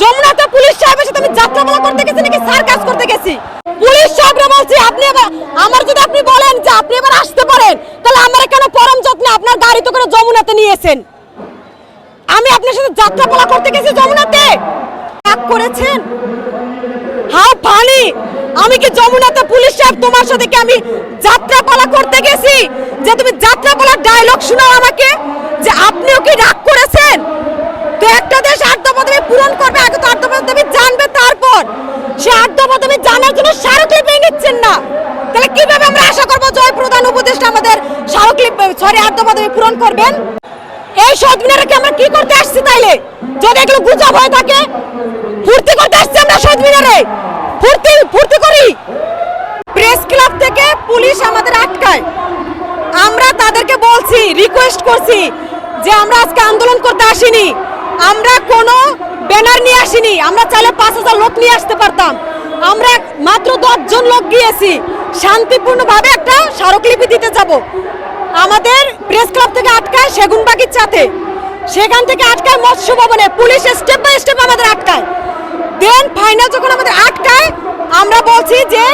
যমুনাতে police সাহেবের সাথে আমি যাত্রাপালা করতে গেছি নাকি সার্কাস করতে গেছি? পুলিশ সাহেবরা বলছি, আপনি এবার আমার যদি আপনি বলেন যে আপনি এবার আসতে পারেন, তাহলে আমার কেন পরম যত্নে আপনার গাড়িতে করে যমুনাতে নিয়েছেন? আমি আপনার সাথে যাত্রাপালা করতে গেছি যমুনাতে। করেছেন? হাউ ফানি আমি কি যমুনাতে পুলিশ সাহেব তোমার সাথে কি আমি যাত্রাপালা করতে গেছি? যে তুমি যাত্রাপালার ডায়লগ শোনাও আমাকে, যে আপনিও কি রাগ করেছেন তো একটা দেশ আট দফা দাবি পূরণ করবে আগে তো আট দফা দাবি জানবে তারপর সে আট দফা দাবি জানার জন্য নিচ্ছেন না। তাহলে কীভাবে আমরা আশা করব জয় প্রধান উপদেষ্টা আমাদের স্মারকলিপি সরি দফা পূরণ করবেন? এই শহীদ মিনারকে আমরা কি করতে আসছি তাইলে? যদি এগুলো গুজব হয়ে থাকে, ফুর্তি করতে আসছি আমরা শহীদ মিনারে ফুর্তি ফুর্তি করি। প্রেস ক্লাব থেকে পুলিশ আমাদের আটকায়। আমরা তাদেরকে বলছি রিকোয়েস্ট করছি যে আমরা আজকে আন্দোলন করতে আসিনি। আমরা কোনো ব্যানার নিয়ে আসিনি। আমরা চাইলে পাঁচ হাজার লোক নিয়ে আসতে পারতাম। আমরা মাত্র দশজন লোক গিয়েছি। শান্তিপূর্ণভাবে একটা স্মারকলিপি দিতে যাব। আমাদের প্রেস ক্লাব থেকে আটকায় সেগুন বাগিচাতে সেখান থেকে আটকায় মৎস্য ভবনে। পুলিশ স্টেপ বাই স্টেপ আমাদের আটকায়। দেন ফাইনাল যখন আমাদের আটকায়, আমরা বলছি যে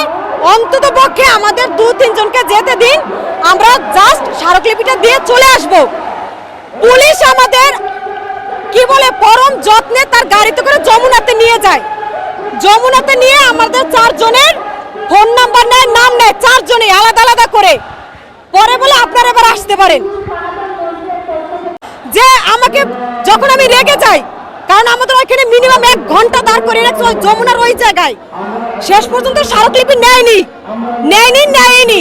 অন্তত পক্ষে আমাদের দু তিনজনকে যেতে দিন। আমরা জাস্ট স্মারকলিপিটা দিয়ে চলে আসব। পুলিশ আমাদের কি বলে, পরম যত্নে তার গাড়িতে করে যমুনাতে নিয়ে যায়। যমুনাতে নিয়ে আমাদের চারজনের ফোন নাম্বার নেয়, নাম নেয় চারজনে আলাদা আলাদা করে। পরে বলে আপনারা এবার আসতে পারেন। যে আমাকে যখন আমি রেগে যাই, কারণ আমাদের ওইখানে মিনিমাম এক ঘণ্টা দাঁড় করে রাখছে ওই যমুনার ওই জায়গায়। শেষ পর্যন্ত স্মারকলিপি নেয়নি নেয়নি নেয়নি।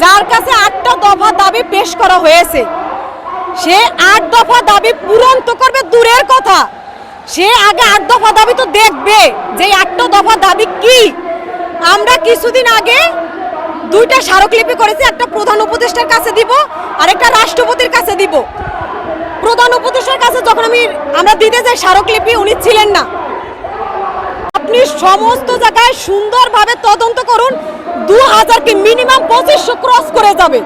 যার কাছে আটটা দফা দাবি পেশ করা হয়েছে, সে আট দফা দাবি পূরণ তো করবে, দূরের কথা। সে আগে আট দফা দাবি তো দেখবে যে আটটা দফা দাবি কি? আমরা কিছুদিন আগে দুইটা স্মারকলিপি করেছি, একটা প্রধান উপদেষ্টার কাছে দিব আর একটা রাষ্ট্রপতির কাছে দিব। প্রধান উপদেষ্টার কাছে যখন আমি আমরা দিতে যাই স্মারকলিপি, উনি ছিলেন না। আপনি সমস্ত জায়গায় সুন্দরভাবে তদন্ত করুন দু হাজারকে মিনিমাম পঁচিশশো ক্রস করে যাবে।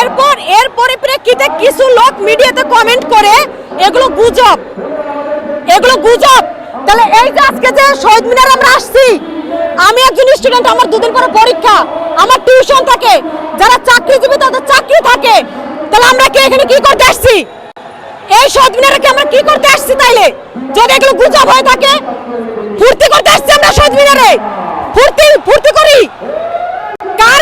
এরপর, এর পরিপ্রেক্ষিতে কিছু লোক মিডিয়াতে কমেন্ট করে, এগুলো গুজব। গুজব। তাহলে এই যে আজকে যে শহীদ মিনার আমরা আসছি, আমি একজন স্টুডেন্ট আমার দুদিন পরে পরীক্ষা, আমার টিউশন থাকে, যারা চাকরিজীবী তাদের চাকরি থাকে, তাহলে আমরা কি এখানে কি করতে আসছি? এই শহীদ মিনারে কি আমরা কি করতে আসছি তাইলে? যদি এগুলো গুজব হয়ে থাকে, ফুর্তি করতে আসছি আমরা শহীদ মিনারে। ফুর্তি ফুর্তি করি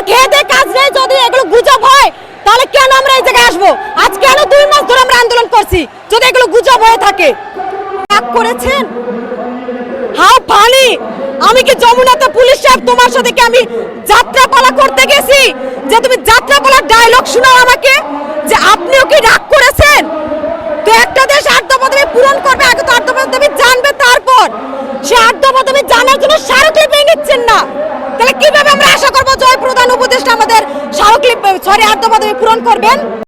খেতে কাজ নেই যদি এগুলো গুজব হয় তাহলে কেন আমরা এই জায়গায় আসব আজ কেন দুই মাস ধরে আমরা আন্দোলন করছি যদি এগুলো গুজব হয়ে থাকে রাগ করেছেন? হাউ ফানি আমি কি যমুনাতে পুলিশ সাহেব তোমার সাথে কি আমি যাত্রাপালা করতে গেছি? যে তুমি যাত্রাপালার ডায়লগ শোনাও আমাকে, যে আপনিও কি রাগ করেছেন? তো একটা দেশ আট দাবি পূরণ করবে, আগে তো আট দাবি জানবে তারপর। সে আট দাবি জানার জন্য স্মারকলিপি নিচ্ছেন না। তাহলে কীভাবে আমরা আশা করব জয় প্রধান উপদেষ্টা আমাদের স্মারকলিপি সরি আট দাবি পূরণ করবেন?